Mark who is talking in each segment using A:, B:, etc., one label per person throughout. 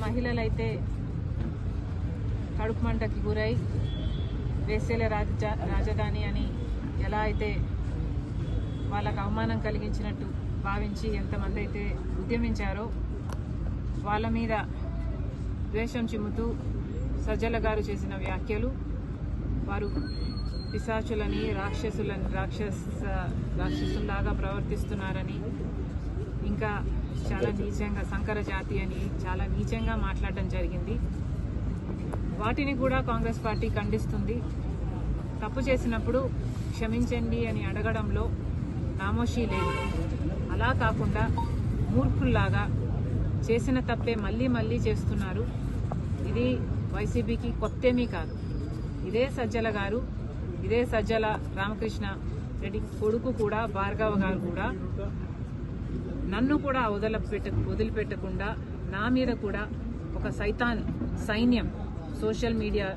A: మహిళలైతే కడుపు మంటకి గురై వేసేల రాజ రాజధాని అని ఎలా అయితే వాళ్ళకు అవమానం కలిగించినట్టు భావించి ఎంతమంది అయితే ఉద్యమించారో వాళ్ళ మీద ద్వేషం చిమ్ముతూ సజ్జల గారు చేసిన వ్యాఖ్యలు వారు పిశాచులని రాక్షసులని రాక్షస రాక్షసుల్లాగా ప్రవర్తిస్తున్నారని ఇంకా చాలా నీచంగా సంకర జాతి అని చాలా నీచంగా మాట్లాడడం జరిగింది. వాటిని కూడా కాంగ్రెస్ పార్టీ ఖండిస్తుంది. తప్పు చేసినప్పుడు క్షమించండి అని అడగడంలో నామోషీ లేదు. అలా కాకుండా మూర్ఖుల్లాగా చేసిన తప్పే మళ్ళీ మళ్ళీ చేస్తున్నారు. ఇది వైసీపీకి కొత్తేమీ కాదు. ఇదే సజ్జల గారు ఇదే సజ్జల రామకృష్ణ రెడ్డి కొడుకు కూడా భార్గవ గారు కూడా నన్ను కూడా వదలపెట్ట వదిలిపెట్టకుండా నా మీద కూడా ఒక సైతాన్ సైన్యం సోషల్ మీడియా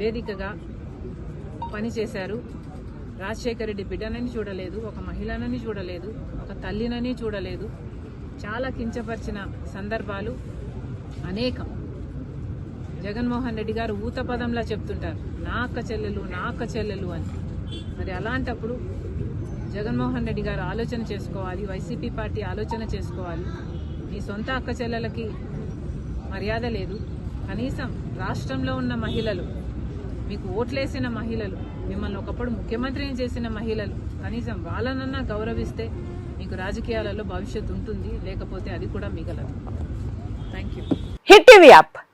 A: వేదికగా పనిచేశారు. రాజశేఖర రెడ్డి బిడ్డనని చూడలేదు ఒక మహిళనని చూడలేదు ఒక తల్లినని చూడలేదు. చాలా కించపరిచిన సందర్భాలు అనేకం. జగన్మోహన్ రెడ్డి గారు ఊత పదంలా చెప్తుంటారు నా అక్క చెల్లెలు నా అక్క చెల్లెలు అని. మరి అలాంటప్పుడు జగన్మోహన్ రెడ్డి గారు ఆలోచన చేసుకోవాలి వైసీపీ పార్టీ ఆలోచన చేసుకోవాలి. మీ సొంత అక్క చెల్లెలకి మర్యాద లేదు. కనీసం రాష్ట్రంలో ఉన్న మహిళలు మీకు ఓట్లేసిన మహిళలు మిమ్మల్ని ఒకప్పుడు ముఖ్యమంత్రిని చేసిన మహిళలు కనీసం వాళ్ళనన్నా గౌరవిస్తే మీకు రాజకీయాలలో భవిష్యత్తు ఉంటుంది లేకపోతే అది కూడా మిగలదు. Thank you
B: hit TV app.